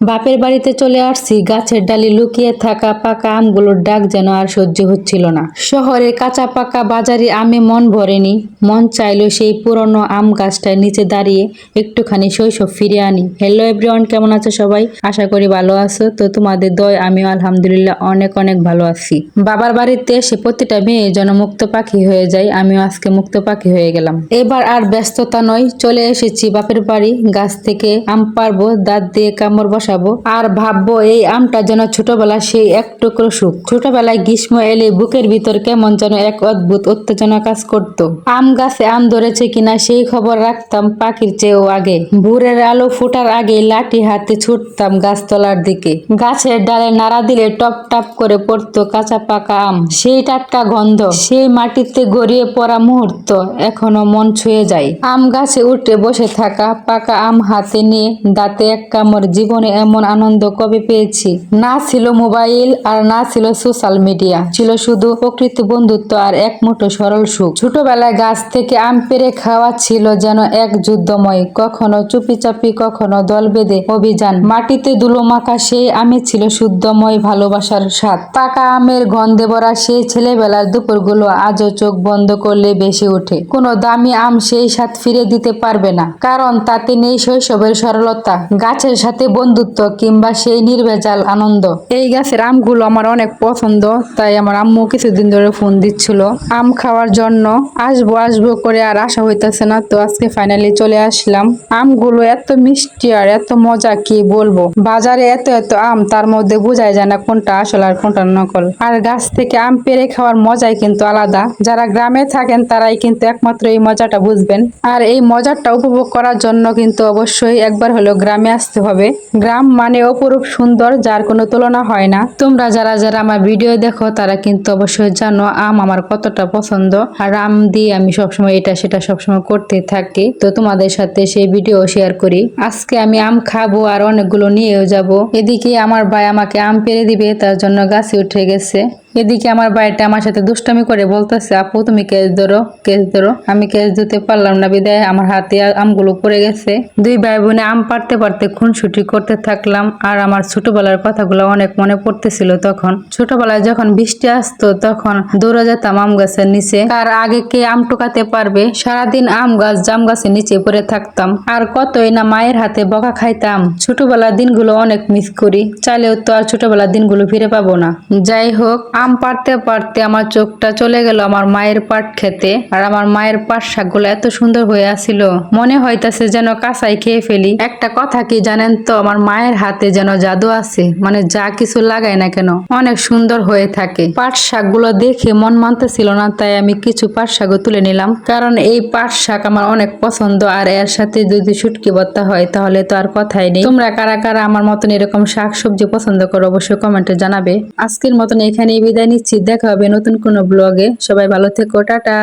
বাপের বাড়িতে চলে আসছি, গাছের ডালি লুকিয়ে থাকা পাকা আমগুলোর ডাক যেন আর সহ্য হচ্ছিল না। শহরে কাঁচা পাকা বাজারে আমে মন ভরেনি, মন চাইলো সেই পুরনো আম গাছটার নিচে দাঁড়িয়ে একটুখানি শৈশব ফিরে আনি। হ্যালো এভরিওয়ান কেমন আছো সবাই? আশা করি ভালো আছো। তো তোমাদের দয়, আমিও আলহামদুলিল্লাহ অনেক অনেক ভালো আছি। বাবার বাড়িতে এসে প্রতিটা মেয়ে যেন মুক্ত পাখি হয়ে যায়, আমিও আজকে মুক্ত পাখি হয়ে গেলাম। এবার আর ব্যস্ততা নয়, চলে এসেছি বাপের বাড়ি, গাছ থেকে আম পারব দাঁত দিয়ে কামড় বসাবো। আর ভাববো এই আমটা যেন ছোটবেলা সেই এক টুকরো সুখ। ছোটবেলায় গ্রীষ্ম এলে বুকের ভিতর কেমন যেন এক অদ্ভুত উত্তেজনা কাজ করত। আম গাছে আম ধরেছে কিনা সেই খবর রাখতাম পাখির চেয়েও আগে। ভোরের আলো ফোটার আগে লাঠি হাতে ছুটতাম গাছতলার দিকে। গাছের ডালে নাড়া দিলে টপ টাপ করে পড়তো কাঁচা পাকা আম। সেই টাটকা গন্ধ, সেই মাটিতে গড়িয়ে পড়া মুহূর্ত এখনও মন ছুঁয়ে যায়। আম গাছে উঠে বসে থাকা পাকা আম হাতে নিয়ে দাঁতে এক কামড়, জীবনে এমন আনন্দ কবে পেয়েছি? না ছিল মোবাইল আর না ছিল সোশ্যাল মিডিয়া। ছিল শুধু প্রকৃতি বন্ধুত্ব আর এক মুঠো সরল সুখ। ছোটবেলায় গাছ থেকে আম পেরে খাওয়া ছিল যেন এক যুদ্ধময়। কখনো চুপি চাপি কখনো দল বেঁধে অভিযান। মাটিতে দুলো মাখা সেই আমে ছিল শুদ্ধময় ভালোবাসার স্বাদ। পাকা আমের গন্ধে ভরা সেই ছেলেবেলার দুপুরগুলো আজও চোখ বন্ধ করলে বেশি ওঠে। কোনো দামি আম সেই স্বাদ ফিরে দিতে পারবে না। কারণ তাতে নেই শৈশবের সরলতা। গাছের সাথে বন্ধুত্ব কিংবা সেই নির্ভেজাল আনন্দ। এই গাছের আমগুলো আমার অনেক পছন্দ, তাই আমার আম্মু কিছুদিন ধরে ফোন দিচ্ছিল। আম খাওয়ার জন্য আসব আসব করে আর আশা হইতেছে না তো আজকে ফাইনালি চলে আসলাম। আমগুলো এত মিষ্টি আর এত মজা, কি বলব? বাজারে এত এত আম, তার মধ্যে বোঝাই যায় না কোনটা আসল আর কোনটা নকল। আর গাছ থেকে আম পেরে খাওয়ার মজাই কিন্তু আলাদা। যারা গ্রামে থাকেন, তারাই কিন্তু একমাত্র এই মজাটা বুঝবেন। আর এই মজাটা উপভোগ করার জন্য কিন্তু অবশ্যই একবার হলেও গ্রামে আসতে হবে। গ্রাম মানে অপরূপ সুন্দর, যার কোনো তুলনা হয় না। তোমরা যারা যারা আমার ভিডিও দেখো, তারা কিন্তু অবশ্যই জানো আম আমার কতটা পছন্দ। আর আম দিয়ে আমি সবসময় এটা সেটা সবসময় করতে থাকি। তো তোমাদের সাথে সেই ভিডিও শেয়ার করি। আজকে আমি আম খাব আর অনেকগুলো নিয়েও যাব। এদিকে আমার ভাই আমাকে আম পেরে দিবে, তার জন্য গাছে উঠে গেছে। এদিকে আমার ভাইটা আমার সাথে দুষ্টামি করে বলতেছে, আপু, তুমি কেস ধরো কেস ধরো। আমি কেস দিতে পারলাম না, বিদায়। আমার হাতে আমগুলো পড়ে গেছে। দুই ভাই বোনে আম পারতে পারতে খুনসুটি করতে থাকলাম আর আমার ছোটবেলার কথাগুলো অনেক মনে পড়তেছিল তখন। ছোটবেলায় যখন বৃষ্টি আসতো, তখন দৌড়ে যেতাম আম গাছের নিচে। আর আগে কে আম টুকাতে পারবে? সারাদিন আম গাছ, জাম গাছের নিচে পড়ে থাকতাম। আর কতই না মায়ের হাতে বকা খাইতাম। ছোটবেলার দিনগুলো অনেক মিস করি। চাইলেও তো আর ছোটবেলার দিনগুলো ফিরে পাবো না। যাই হোক আম পাড়তে পারতে আমার চোখটা চলে গেল আমার মায়ের পাট খেতে। আর আমার মায়ের পাট শাকগুলো এত সুন্দর হয়ে আসছিল মনে হইতাছে যেন কাঁচাই খেয়ে ফেলি। একটা কথা কি জানেন তো, আমার মায়ের হাতে যেন জাদু আছে মানে যা কিছু লাগায় না কেন, অনেক সুন্দর হয়ে থাকে। পাট শাকগুলো দেখে মন মানতেছিল না, তাই আমি কিছু পাট শাকও তুলে নিলাম। কারণ এই পাট শাক আমার অনেক পছন্দ, আর এর সাথে যদি শুটকি ভর্তা হয়, তাহলে তো আর কথাই নেই। তোমরা কারা কারা আমার মতন এরকম শাক সবজি পছন্দ করো, অবশ্যই কমেন্টে জানাবে। আজকের মতন এখানেই বিদায় নিচ্ছি দেখা হবে নতুন কোনো ব্লগে সবাই ভালো থেকো টাটা।